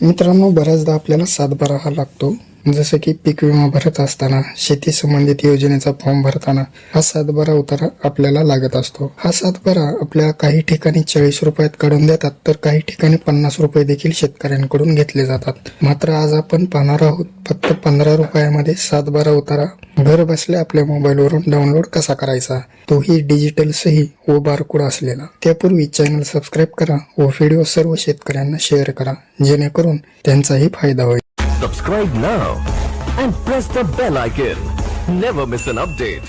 मित्रांनो बऱ्याचदा आपल्याला सातबारा हा लागतो. जसं की पीक विमा भरत असताना शेती संबंधित योजनेचा फॉर्म भरताना हा सातबारा उतारा आपल्याला लागत असतो. हा सातबारा आपल्या काही ठिकाणी चाळीस रुपयात काढून देतात तर काही ठिकाणी पन्नास रुपये देखील शेतकऱ्यांकडून घेतले जातात. मात्र आज आपण पाहणार आहोत फक्त पंधरा रुपयामध्ये सातबारा उतारा घर बसल्या आपल्या मोबाईलवरून डाउनलोड कसा करायचा? तोही डिजिटल सही व बारकोड असलेला. त्यापूर्वी चॅनल सबस्क्राईब करा व व्हिडिओ सर्व शेतकऱ्यांना शेअर करा जेणेकरून त्यांचाही फायदा होईल. Subscribe now and press the bell icon. Never miss an update.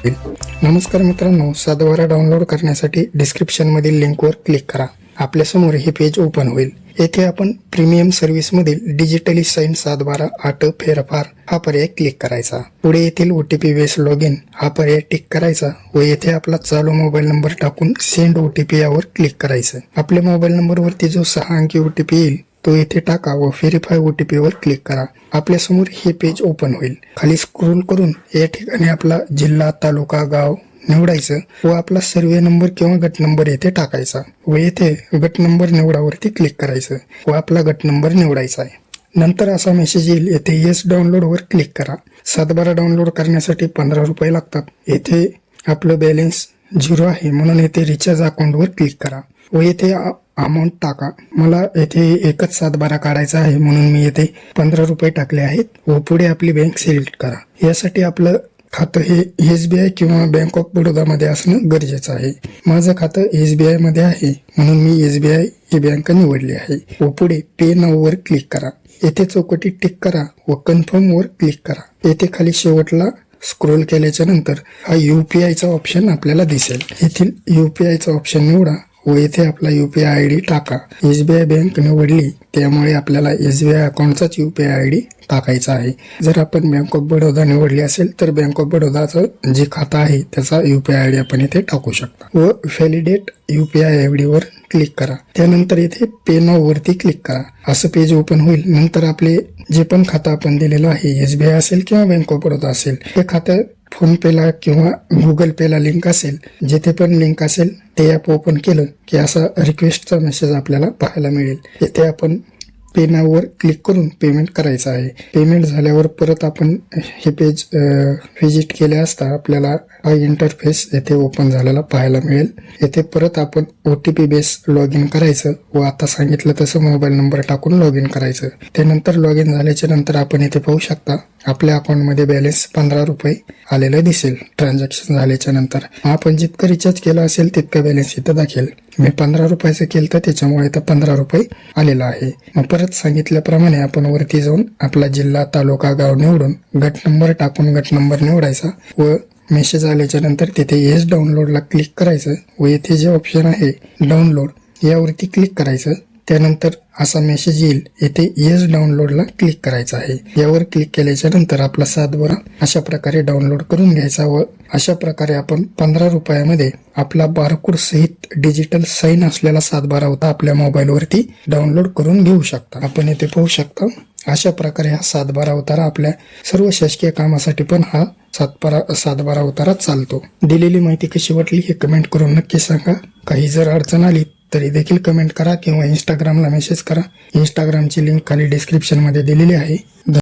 नमस्कार मित्रांनो सातबारा डाउनलोड करण्यासाठी डिस्क्रिप्शन मधील लिंकवर क्लिक करा आपल्यासमोर हे पेज ओपन होईल येथे आपण प्रीमियम सर्व्हिस मधील डिजिटली साइन सातबारा आट फेरफार हा पर्याय क्लिक करायचा पुढे येथील ओटीपी बेस लॉग इन हा पर्याय टिक करायचा व येथे आपला चालू मोबाईल नंबर टाकून सेंड ओटीपी यावर क्लिक करायचं आपल्या मोबाईल नंबरवरती जो सहा अंकी ओटीपी येईल तो येथे टाका व व्हेरीफाय ओटीपी वर क्लिक करा. आपल्यासमोर हे पेज ओपन होईल. खाली स्क्रोल करून या ठिकाणी आपला जिल्हा तालुका गाव निवडायचं व आपला सर्वे नंबर किंवा गट नंबर येथे टाकायचा व येथे गट नंबर निवडावरती क्लिक करायचं व आपला गट नंबर निवडायचा आहे. नंतर असा मेसेज येईल. येथे येस डाउनलोडवर क्लिक करा. सातबारा डाउनलोड करण्यासाठी पंधरा रुपये लागतात. येथे आपलं बॅलेन्स झिरो आहे. म्हणून येथे रिचार्ज अकाउंटवर क्लिक करा. व येथे अमाऊंट टाका. मला येथे एकच सातबारा काढायचा आहे. म्हणून मी येथे पंधरा रुपये टाकले आहेत. व पुढे आपली बँक सिलेक्ट करा. यासाठी आपलं खातं हे एस बी आय किंवा बँक ऑफ बडोदामध्ये असणं गरजेचं आहे. माझं खातं एस बी आयमध्ये आहे. म्हणून मी एस बी आय ही बँक निवडली आहे. व पुढे पे नऊवर क्लिक करा. येथे चौकटीत टिक करा व कन्फर्मवर क्लिक करा. येथे खाली शेवटला स्क्रोल केल्याच्यानंतर हा आयचा ऑप्शन आपल्याला दिसेल. येथील युपीआयचा ऑप्शन निवडा व येथे आपला युपीआय आय डी टाका. एसबीआय बँक निवडली त्यामुळे आपल्याला एसबीआय अकाउंटचाच युपीआय आय डी टाकायचा आहे. जर आपण बँक ऑफ बडोदा निवडली असेल तर बँक ऑफ बडोदाचं जे खातं आहे त्याचा युपीआय आय डी आपण इथे टाकू शकता. व व्हॅलिडेट युपीआय आय डी वर क्लिक करा. त्यानंतर येथे पे नाव वरती क्लिक करा. असं पेज ओपन होईल. नंतर आपले जे पण खातं आपण दिलेलं आहे एसबीआय असेल किंवा बँक ऑफ बडोदा असेल ते खातं फोन पेला किंवा गुगल पेला लिंक असेल जिथे पण लिंक असेल ते ॲप ओपन केलं की असा रिक्वेस्टचा मेसेज आपल्याला पाहायला मिळेल. येथे आपण पेनावर क्लिक करून पेमेंट करायचं आहे. पेमेंट झाल्यावर परत आपण हे पेज व्हिजिट केले असता आपल्याला हा इंटरफेस येथे ओपन झालेला पाहायला मिळेल. येथे परत आपण O T P base log in करायचं व आता सांगितलं तसं मोबाईल नंबर टाकून लॉग इन करायचं. त्यानंतर लॉग इन झाल्याच्यानंतर आपण इथे पाहू शकता आपल्या अकाउंटमध्ये बॅलन्स पंधरा रुपये आलेलं दिसेल. ट्रान्झॅक्शन झाल्याच्यानंतर. आपण जितकं रिचार्ज केलं असेल तितकं बॅलन्स इथं दाखेल. मी पंधरा रुपयाचं केलं तर त्याच्यामुळे इथं पंधरा रुपये आलेला आहे. मग परत सांगितल्याप्रमाणे आपण वरती जाऊन आपला जिल्हा तालुका गाव निवडून गट नंबर टाकून गट नंबर निवडायचा व मेसेज आल्याच्यानंतर तिथे येस डाउनलोडला क्लिक करायचं व येथे जे ऑप्शन आहे डाउनलोड यावरती क्लिक करायचं. त्यानंतर असा मेसेज येईल. येथे येस डाउनलोडला क्लिक करायचा आहे. यावर क्लिक केल्याच्यानंतर आपला सातबारा अशा प्रकारे डाउनलोड करून घ्यायचा व अशा प्रकारे आपण पंधरा रुपयामध्ये आपला बारकोड सहित डिजिटल साईन असलेला सातबारा होता आपल्या मोबाईलवरती डाउनलोड करून घेऊ शकता. आपण येथे पाहू शकता अशा प्रकारे हा सातबारा उतारा आपल्या सर्व शासकीय कामासाठी पण हा सातबारा सातबारा उतारा चालतो. दिलेली माहिती कशी वाटली हे कमेंट करून नक्की सांगा. काही जर अडचण आली तरी देखील कमेंट करा किंवा इंस्टाग्रामला मेसेज करा. इंस्टाग्रामची लिंक खाली डिस्क्रिप्शनमध्ये दिलेली आहे.